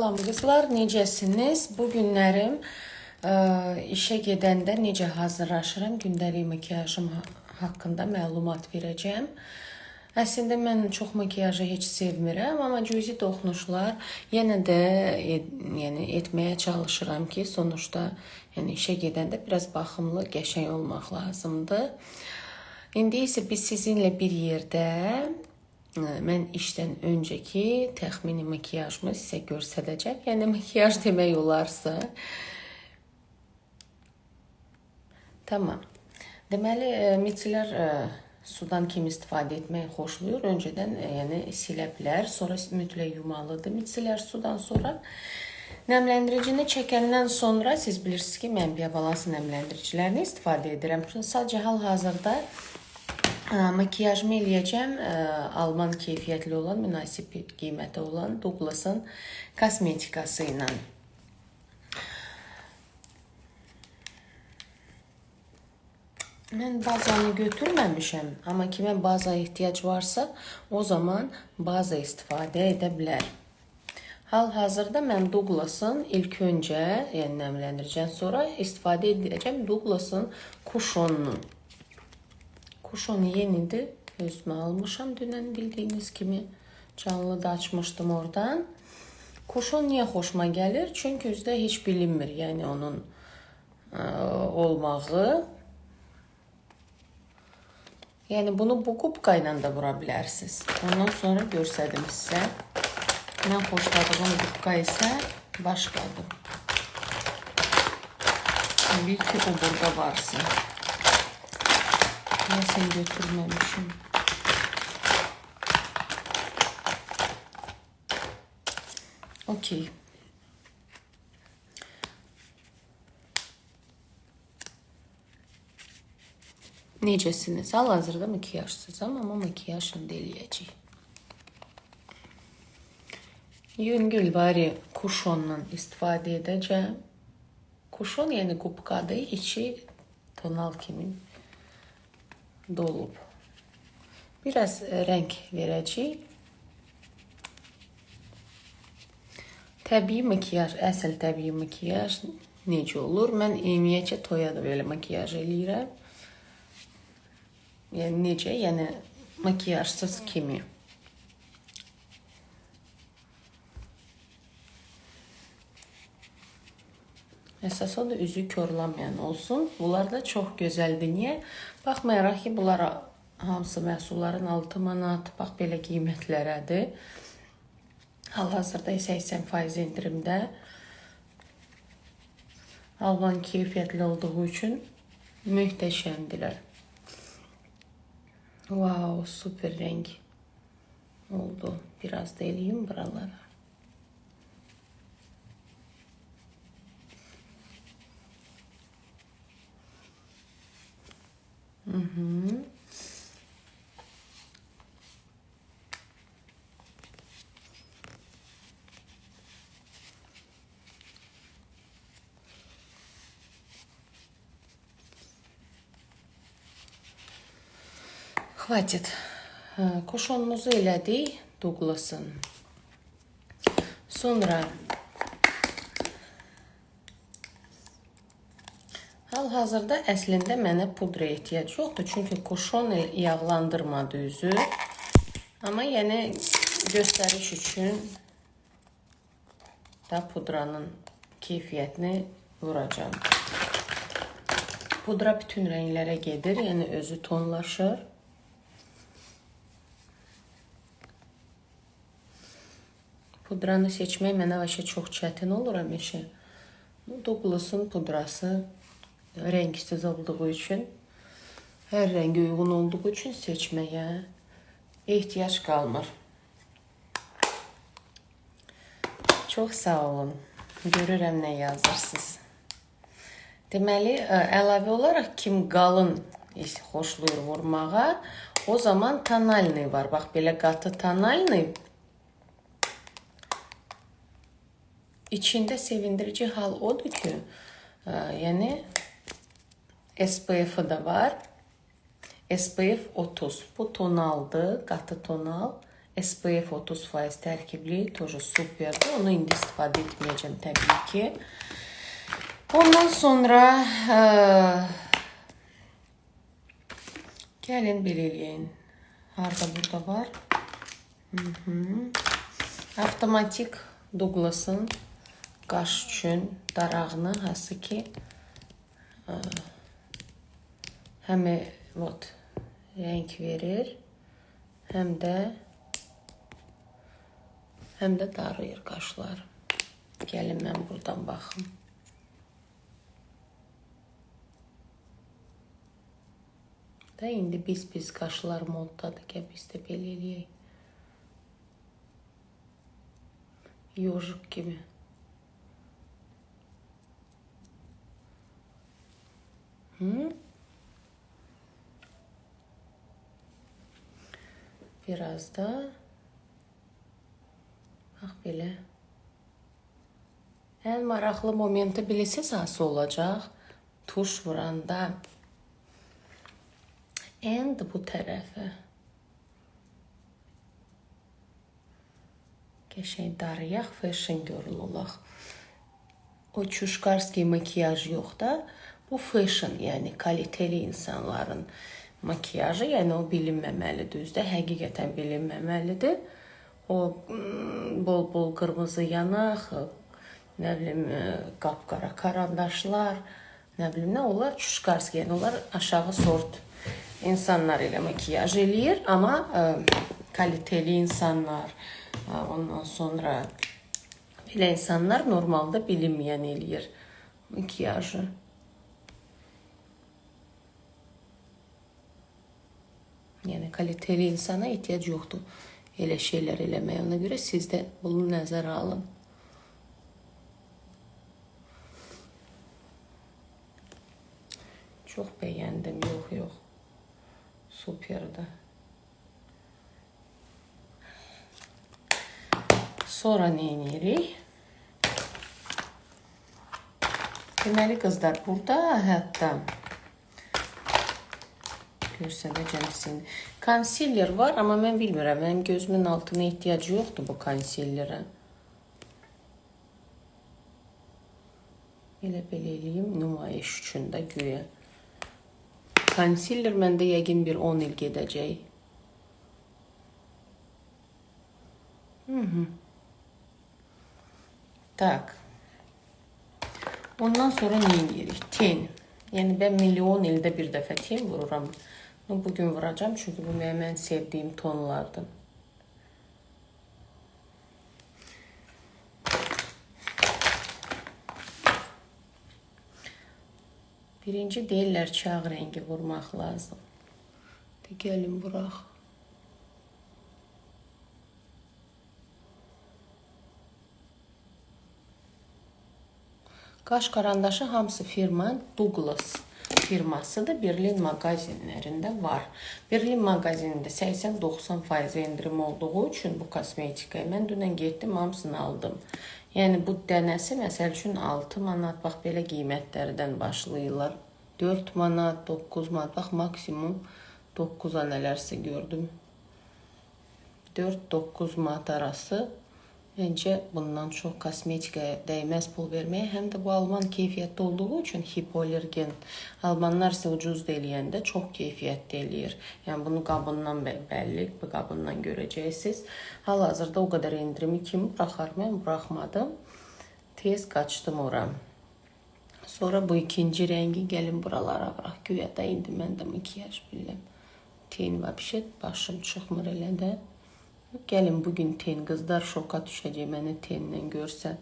Salam qızlar, necəsiniz? Bu günlərim ə, işə gedəndə necə hazırlaşıram, gündəlik makiyajım ha- haqqında məlumat verəcəm. Əslində mən çox makiyajı heç sevmirəm, amma cüzi toxunuşlar yenə də et, yəni etməyə çalışıram ki, sonuçta yəni işə gedəndə biraz baxımlı, qəşəng olmaq lazımdır. İndi isə biz sizinlə bir yerdə mən işdən öncəki təxmini makiyajımı sizə göstərəcəm. Yəni makiyaj demək olarsa. Tamam. Deməli, ə, miçilər ə, sudan kim istifadə etməyi xoşlayır? Öncədən ə, yəni silə bilər, sonra mütləq yumalıdır miçilər sudan sonra. Nəmləndiricini çəkəndən sonra siz bilirsiniz ki, mən biobalans nəmləndiricilərini istifadə edirəm. Sadəcə hal-hazırda Makiyajımı eləyəcəm alman keyfiyyətli olan, münasib qiymətə olan Douglas'ın kosmetikası ilə. Mən bazanı götürməmişəm, amma kimə baza ehtiyac varsa, o zaman baza istifadə edə bilər. Hal-hazırda mən Douglas'ın ilk öncə, yəni nəmləndiricdən sonra istifadə edəcəm Douglas'ın kuşonunun. Kuşon yenidir. Özümə almışam dünən bildiyiniz kimi. Canlı da açmışdım oradan. Kuşon niyə xoşuma gəlir? Çünki özdə heç bilinmir, yəni onun ə, olmağı. Yəni bunu bu kubka ilə də vura bilərsiniz. Ondan sonra göstərdim sizə. Mən xoşladığım kubka isə başqadır. Təbii ki, o burada varsa. Seni götürmemişim. Okey. Necəsiniz? Hal-hazırda makiyajsızam, amma makiyaj indi eləyəcəyik. Yüngül bari kuşonla istifadə edəcəm. Kuşon yəni qubqadır, içi tonal kimi dolub. Biraz rəng verəcəyik. Təbii makiyaj, əsl təbii makiyaj necə olur? Mən ümumiyyətcə toya da belə makiyaj eləyirəm. Yəni necə? Yəni makiyajsız kimi. Əsas odur üzü korlamayan olsun. Bunlar da çox gözəldir. Niyə? Baxmayaraq ki, bunlar hamısı məhsulların 6 manat, bax belə qiymətlərədir. Hal-hazırda 80% endirimdə. Alman keyfiyyətli olduğu üçün möhtəşəmdilər. Wow, super renk oldu. Biraz da eləyim buralara. Uhum. Хватит. Hə, Kuşonumuzu elədik Douglas'ın. Sonra Hal-hazırda əslində mənə pudra ehtiyac yoxdur, çünki kuşon el- yağlandırmadı üzü. Amma yəni göstəriş üçün da pudranın keyfiyyətini vuracağam. Pudra bütün rənglərə gedir, yəni özü tonlaşır. Pudranı seçmək mənə vəsə çox çətin olur həmişə. Douglas'ın pudrası rəngsiz olduğu üçün, hər rəngə uyğun olduğu üçün seçməyə ehtiyac qalmır. Çox sağ olun. Görürəm nə yazırsınız. Deməli, ə, əlavə olaraq kim qalın xoşlayır vurmağa, o zaman tonalni var. Bax belə qatı tonalni İçində sevindirici hal odur ki, ə, yəni SPF-ı da var. SPF 30. Bu tonaldı, qatı tonal. SPF 30% tərkibli, toju superdi. Onu indi istifadə etməyəcəm təbii ki. Ondan sonra ə, gəlin belə eləyin. Harda burada var? Hı -hı. Avtomatik Douglas'ın qaş üçün darağını hansı ki ə, həm вот rəng verir, həm də həm də darıyır qaşları. Gəlin mən buradan baxım. Da indi biz biz qaşlar moddadır ki, biz də belə eləyək. Yojik kimi. Hı? Biraz da bax belə. Ən maraqlı momenti bilirsiniz hansı olacaq? Tuş vuranda. And bu tərəfə. Qəşəng darıyaq, fashion girl olaq. O çuşkarski makiyaj yox da, bu fashion, yəni kaliteli insanların makiyajı, yəni o bilinməməlidir. Düzdür, həqiqətən bilinməməlidir. O bol-bol qırmızı yanaq, nə bilim, qapqara karandaşlar, nə bilim nə onlar çuşkarski, yəni onlar aşağı sort insanlar ilə makiyaj eləyir, amma ə, kaliteli insanlar, ə, ondan sonra belə insanlar normalda bilinməyən eləyir makiyajı. Yəni kaliteli insana ehtiyac yoxdur elə şeylər eləməyə. Ona görə siz də bunu nəzərə alın. Çox bəyəndim. Yox, yox. Superdir. Sonra nə edirik? Deməli qızlar, burada hətta göstərəcəm sizin. Konsiler var, amma mən bilmirəm. Mənim gözümün altına ehtiyac yoxdur bu konsilerə. Elə belə eləyim nümayiş üçün də güya. Concealer məndə yəqin bir 10 il gedəcək. Hı -hı. Tak. Ondan sonra nə edirik? Ten. Yəni mən milyon ildə bir dəfə ten vururam. Bugün vuracağım çünki bu mənim ən sevdiyim tonlardır. Birinci deyirlər çağ rəngi vurmaq lazım. De gəlin vuraq. Qaş karandaşı hamısı firma Douglas firmasıdır. Berlin mağazinlərində var. Berlin mağazinində 80-90% endirim olduğu üçün bu kosmetikaya mən dünən getdim, hamısını aldım. Yəni bu dənəsi məsəl üçün 6 manat, bax belə qiymətlərdən başlayırlar. 4 manat, 9 manat, bax maksimum 9-a nələrsə gördüm. 4-9 manat arası Məncə bundan çox kosmetikaya dəyməz pul verməyə, həm də bu alman keyfiyyətli olduğu üçün hipoallergen. Almanlar isə ucuz eləyəndə çox keyfiyyətli eləyir. Yəni bunu qabından bəlli, bu qabından görəcəksiniz. Hal-hazırda o qədər endirimi kimi buraxar. Mən buraxmadım. Tez qaçdım ora. Sonra bu ikinci rəngi gəlin buralara vuraq. Güya da indi mən də makiyaj bilirəm. Ten vəbşə başım çıxmır elə də. Gəlin bugün ten qızlar şoka düşəcək məni tenlə görsə.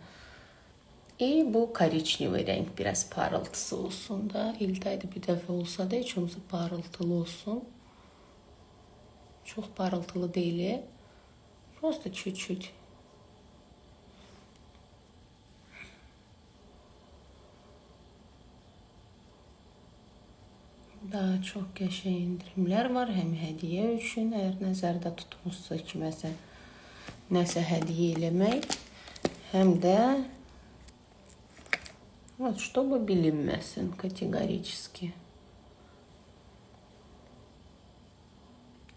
E bu korичневый renk biraz parıltısı olsun da. İldə ayda bir dəfə olsa da heç olmasa parıltılı olsun. Çox parıltılı deyil. Просто чуть-чуть. Daha çox qəşəng endirimlər var, həm hədiyyə üçün, əgər nəzərdə tutmusunuzsa kiməsə nəsə hədiyyə eləmək, həm də вот чтобы bilinməsin kateqorически.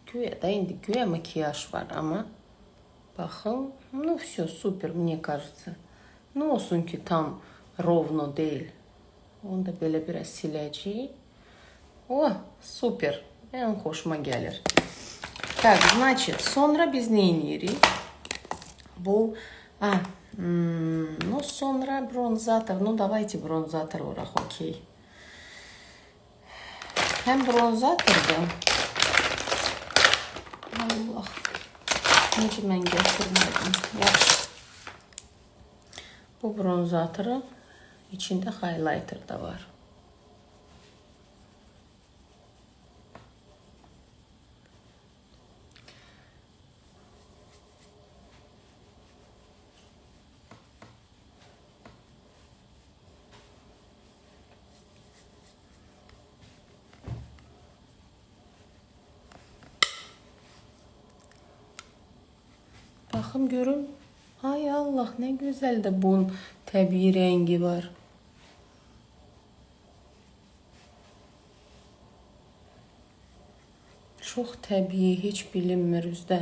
Güya da indi güya makiyaj var, amma Bakın. Ну, все, sупер, мне кажется. Ne olsun ki tam ровно değil. Onu da belə biraz siləcəyik. О, супер. En hoşuma gelir. Так, значит, sonra biz ne yiyiriz? Bu, а, ну, sonra бронзатор. Ну, давайте бронзатор olarak, окей. Hem bronzatorda Allah. Nece ben getirmedim. Yaxşı. Bu bronzatoru içinde highlighter da var. Baxım görüm. Ay Allah ne güzel de bunun təbii rengi var. Çox təbii, heç bilinmir üzdə.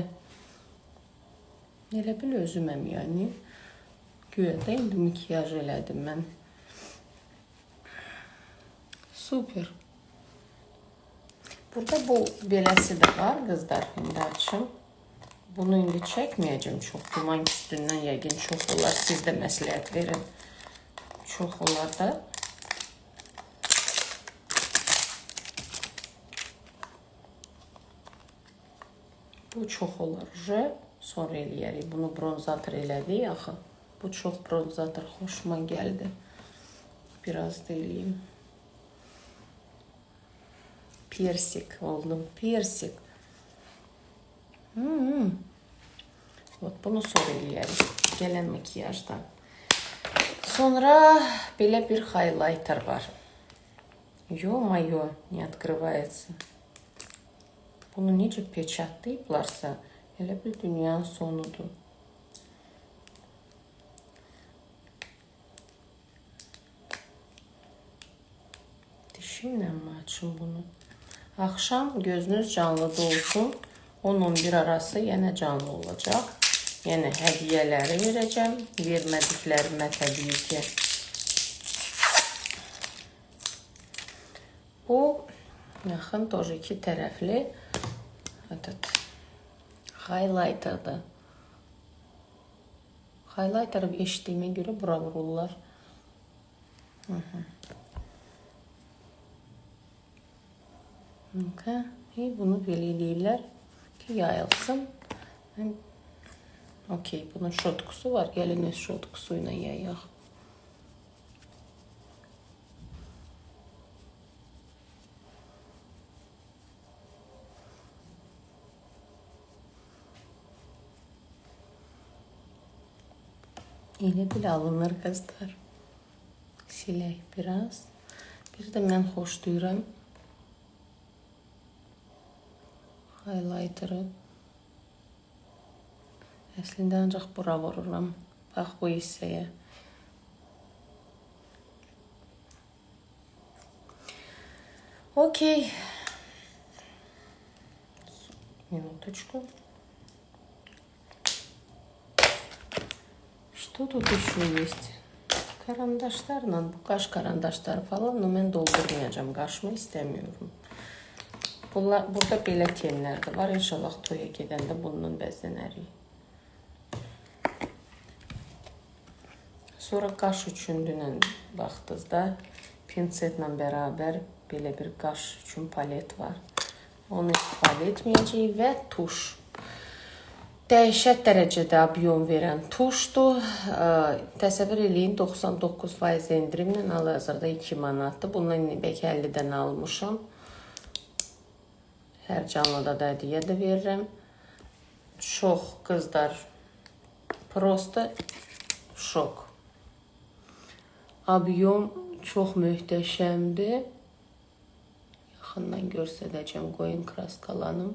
Elə bil özüməm yəni. Güya da indi makiyaj elədim mən. Super. Burada bu beləsi də var qızlar. İndi açım. Bunu indi çəkməyəcəm çox. Duman üstündən yəqin çox olar. Siz də məsləhət verin. Çox olar da. Bu çox olar. J sonra eləyərik. Bunu bronzator elədik axı. Bu çox bronzator xoşuma gəldi. Biraz da eləyim. Persik oldum. Persik. Hmm. Вот bunu sonra eləyərik. Gələn makiyajdan. Sonra belə bir highlighter var. Ё-моё, не открывается. Bunu necə peçatlayıblarsa, elə bil dünyanın sonudur. Dişimlə mi açım bunu? Axşam gözünüz canlıda olsun. 10-11 arası yenə canlı olacaq. Yəni hədiyyələri verəcəm. Vermədiklərimə təbii ki. Bu yaxın тоже iki tərəfli этот highlighter'dır. Highlighter'ı eşitdiyimə görə bura vururlar. Hı -hı. Okay. Bunu belə eləyirlər ki, yayılsın. Mən Okey, bunun şotkusu var. Gəlin öz şotkusu ilə yayaq. Elə bil alınır qızlar. Silək biraz. Bir də mən xoşlayıram highlighter'ı. Əslində ancaq bura vururam. Bax bu hissəyə. Окей. Минуточку. Что тут еще есть? Karandaşlarla, bu qaş karandaşları falan, но mən doldurmayacağım. Qaşımı istəmiyorum. Bunlar, burada belə tenlər də var. İnşallah toya gedəndə bundan bəzənərik. Sonra qaş üçün dünən baxdınızda pinsetlə bərabər belə bir qaş üçün palet var. Onu istifadə etməyəcəyik və tuş. Dəhşət dərəcədə obyon verən tuşdur. Təsəvvür eləyin 99% endirimlə hal-hazırda 2 manatdır. Bundan bəlkə 50-dən almışam. Hər canlıda da hədiyyə də verirəm. Çox qızlar prosta şok. Abyom çox möhtəşəmdir. Yaxından göstərəcəm, qoyun kraskalanım.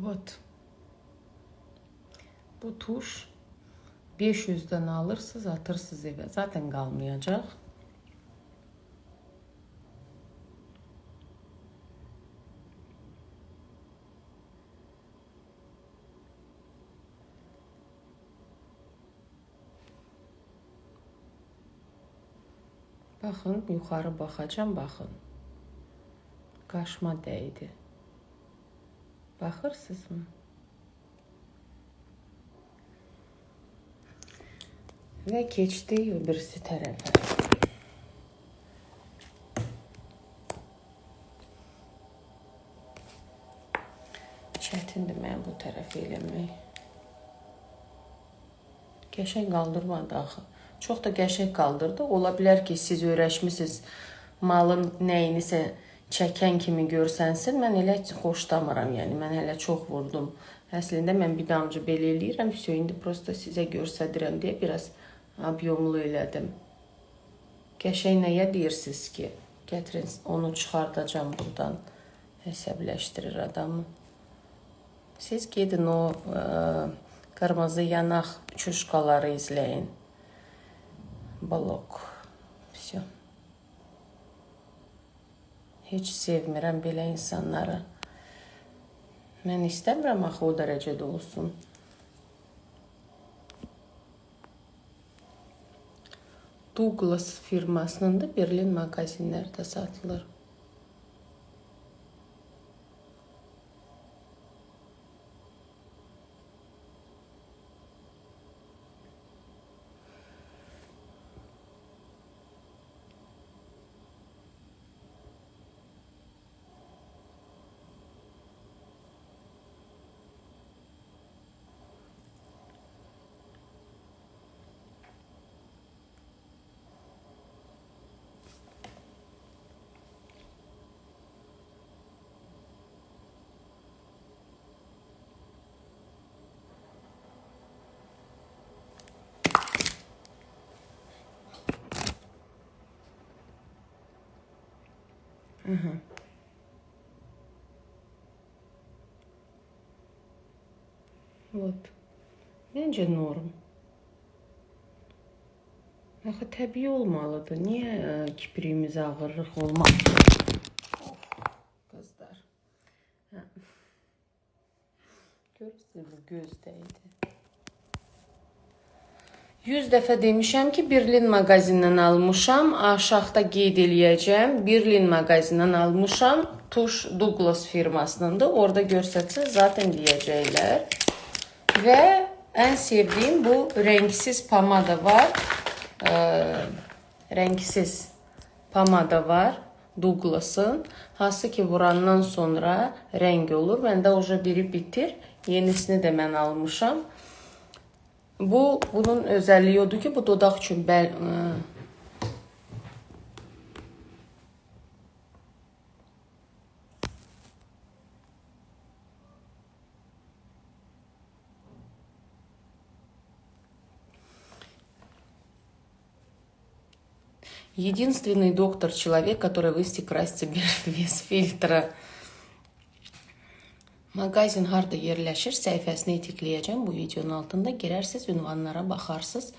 Вот. Bu tuş 500'den alırsınız, atırsınız eve. Zaten kalmayacak. Baxın, yuxarı baxacam, baxın. Qaşma dəydi. Baxırsınızmı? Və keçdik o birisi tərəfə. Çətindir mən bu tərəfi eləmək. Qəşəng qaldırmadı axı. Çox da qəşəng qaldırdı. Ola bilər ki, siz öyrəşmisiniz malın nəyinisə çəkən kimi görsənsin. Mən elə xoşlamıram. Yəni mən hələ çox vurdum. Əslində mən bir damcı belə eləyirəm. Indi prosta sizə göstərirəm deyə biraz obyomlu elədim. Qəşəng nəyə deyirsiniz ki? Gətirin, onu çıxardacam burdan. Əsəbləşdirir adamı. Siz gedin o ə, qırmızı yanaq çuşkaları izləyin. Blok. Heç sevmirəm belə insanları. Mən istəmirəm axı o dərəcədə olsun. Douglas firmasının da Berlin mağazinlərdə satılır. Угу. Вот. Bence norm. Axı təbii olmalıdır. Niyə kipriyimiz ağırlıq göz dəydi. 100 dəfə demişəm ki, Berlin mağazindən almışam. Aşağıda qeyd eləyəcəm. Berlin mağazindən almışam. Tuş Douglas firmasınındır. Orada görsətsəz zaten deyəcəklər. Və ən sevdiyim bu rəngsiz pomada var. Ə, rəngsiz pomada var. Douglas'ın. Hansı ki vurandan sonra rəng olur. Məndə oja biri bitir. Yenisini də mən almışam. Bu bunun özelliği odur ki bu dodaq üçün bəl Единственный доктор человек, который высти красится без фильтра. Mağazin harda yerləşir səhifəsini etikləyəcəm bu videonun altında. Girərsiniz, ünvanlara baxarsınız.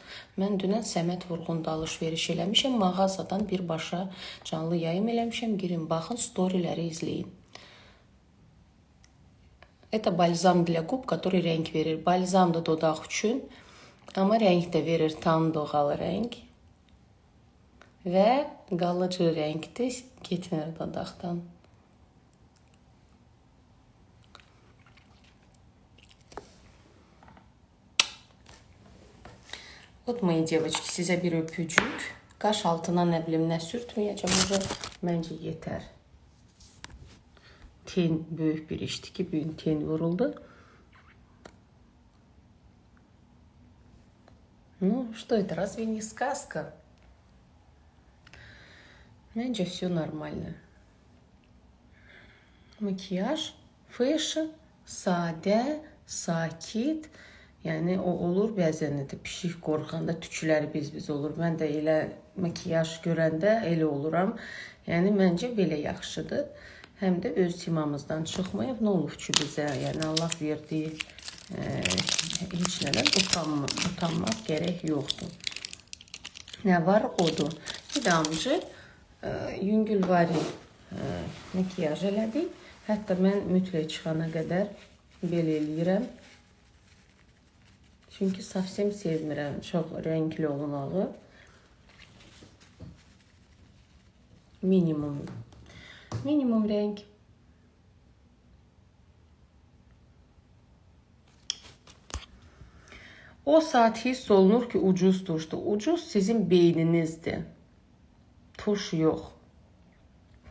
Mən dünən Səməd Vurğunda alış-veriş eləmişəm. Mağazadan birbaşa canlı yayım eləmişəm. Girin, baxın, storyləri izləyin. Это бальзам для губ, который ренг verir. Balzam da dodaq üçün, amma rəng də verir, tam doğal rəng. Və qalıcı rəngdir, getmir dodaqdan. Вот мои девочки, sizə bir öpücük. Qaş altına nə bilim nə sürtməyəcəm. Уже məncə yetər. Ten böyük bir işdir ki, büyün ten vuruldu. Ну, что это, разве не сказка? Məncə все нормально. Макияж, фэшн, sadə, sakit, Yəni o olur bəzən də pişik qorxanda tükləri biz-biz olur. Mən də elə makiyaj görəndə elə oluram. Yəni məncə belə yaxşıdır. Həm də öz simamızdan çıxmayıb, nə olub ki bizə? Yəni Allah verdiyi e, heç nədən utanma, utanmaq gərək yoxdur. Nə var? Odur. Bir damcı e, yüngülvari e, makiyaj elədik. Hətta mən mütləq çıxana qədər belə eləyirəm. Çünki səfsim sevmirəm çox rəngli olmağı. Minimum. Minimum rəng. O saat hiss olunur ki, ucuz turşdu. Ucuz sizin beyninizdir. Turş yox.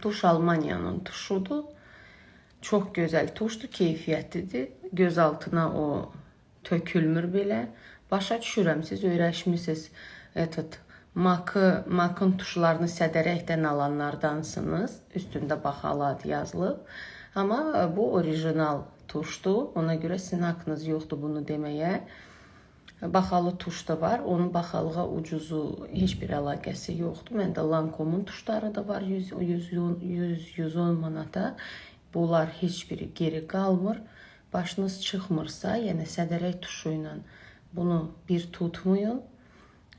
Turş Almaniyanın turşudur. Çox gözəl turşdu, keyfiyyətlidir. Göz altına o tökülmür belə. Başa düşürəm, siz öyrəşmisiniz. Etot Makı, Makın tuşlarını sədərəkdən alanlardansınız. Üstündə baxalat yazılıb. Amma bu orijinal tuşdur. Ona görə sizin haqqınız yoxdur bunu deməyə. Baxalı tuş da var. Onun baxalığa ucuzu heç bir əlaqəsi yoxdur. Məndə Lancome'un tuşları da var 100 100 100 110 manata. Bunlar heç biri geri qalmır başınız çıxmırsa, yəni sədərək tuşu ilə bunu bir tutmayın.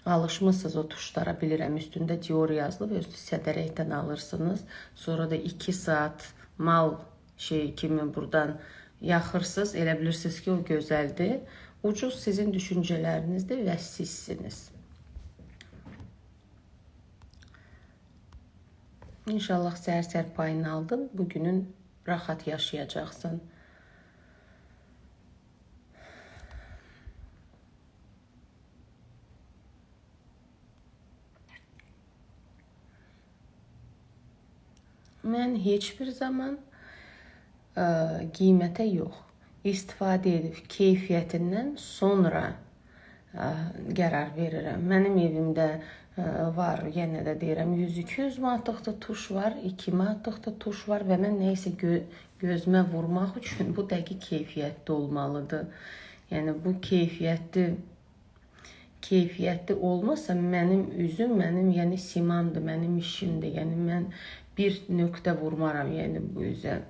Alışmısınız o tuşlara bilirəm. Üstündə Dior yazılıb, özü sədərəkdən alırsınız. Sonra da 2 saat mal şey kimi burdan yaxırsınız. Elə bilirsiniz ki, o gözəldir. Ucuz sizin düşüncələrinizdir və sizsiniz. İnşallah səhər-səhər payını aldın. Bugünün rahat yaşayacaqsın. Mən heç bir zaman ə, qiymətə yox, istifadə edib keyfiyyətindən sonra ə, qərar verirəm. Mənim evimdə ə, var, yenə də deyirəm, 100-200 manatlıq da tuş var, 2 manatlıq da tuş var və mən nə isə gö gözümə vurmaq üçün bu dəqiq keyfiyyətli olmalıdır. Yəni bu keyfiyyətli keyfiyyətli olmasa mənim üzüm, mənim yəni simamdır, mənim işimdir. Yəni mən bir nöqtə vurmaram, yəni bu üzə.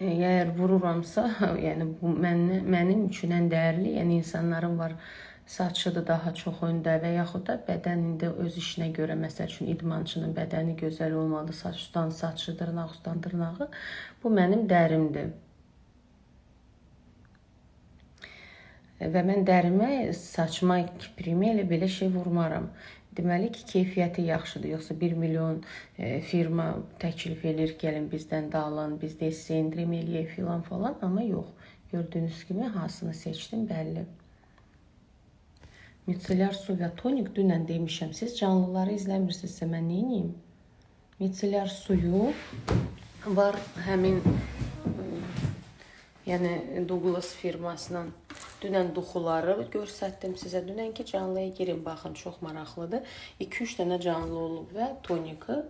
Əgər vururamsa, yəni bu mən, mənim üçün ən dəyərli, yəni insanların var saçıdır daha çox öndə və yaxud da bədənində öz işinə görə, məsəl üçün idmançının bədəni gözəl olmalı, saçdan saçı, dırnaq ustan dırnağı. Bu mənim dərimdir. Və mən dərimə, saçma, kiprimi elə belə şey vurmaram. Deməli ki, keyfiyyəti yaxşıdır. Yoxsa 1 milyon e, firma təklif edir, gəlin bizdən də alın, biz də sizə endirim eləyək filan falan, amma yox. Gördüyünüz kimi hansını seçdim bəlli. Micellar su və tonik dünən demişəm. Siz canlıları izləmirsinizsə mən nə edeyim? Micellar suyu var həmin yəni Douglas firmasının dünən duxuları göstərdim sizə. Dünənki canlıya girin, baxın, çox maraqlıdır. 2-3 dənə canlı olub və toniki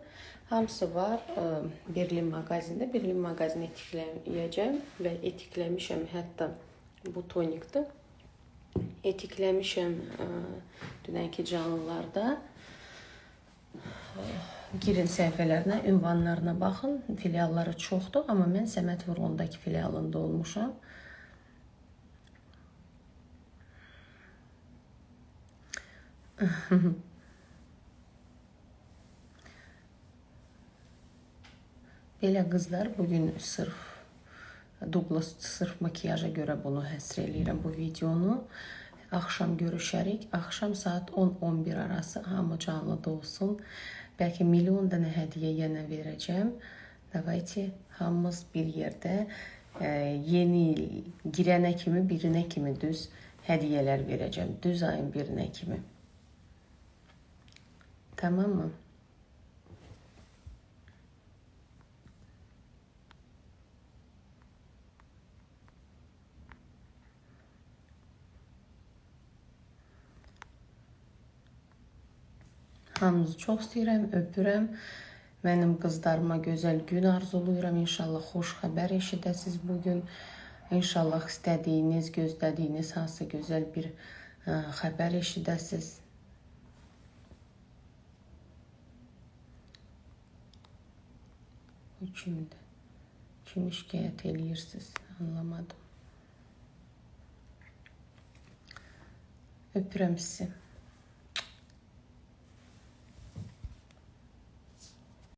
hamısı var ə, e, Berlin mağazində. Berlin mağazini etikləyəcəm və etikləmişəm hətta bu tonikdir. Etikləmişəm ə, e, dünənki canlılarda. Girin səhifələrinə, ünvanlarına baxın. Filialları çoxdur, amma mən Səməd Vurğundakı filialında olmuşam. Belə qızlar bu gün sırf Douglas sırf makiyaja görə bunu həsr eləyirəm bu videonu. Axşam görüşərik. Axşam saat 10-11 arası hamı canlıda olsun. Bəlkə milyon dənə hədiyyə yenə verəcəm. Davайте hamımız bir yerdə ə, e, yeni il girənə kimi, birinə kimi düz hədiyyələr verəcəm. Düz ayın birinə kimi. Tamam mı? Hamınızı çox istəyirəm, öpürəm. Mənim qızlarıma gözəl gün arzulayıram. İnşallah xoş xəbər eşidəsiz bu gün. İnşallah istədiyiniz, gözlədiyiniz hansı gözəl bir ə, xəbər eşidəsiz. şimdi? Kim şikayet ediyorsunuz? Anlamadım. Öpürüm sizi.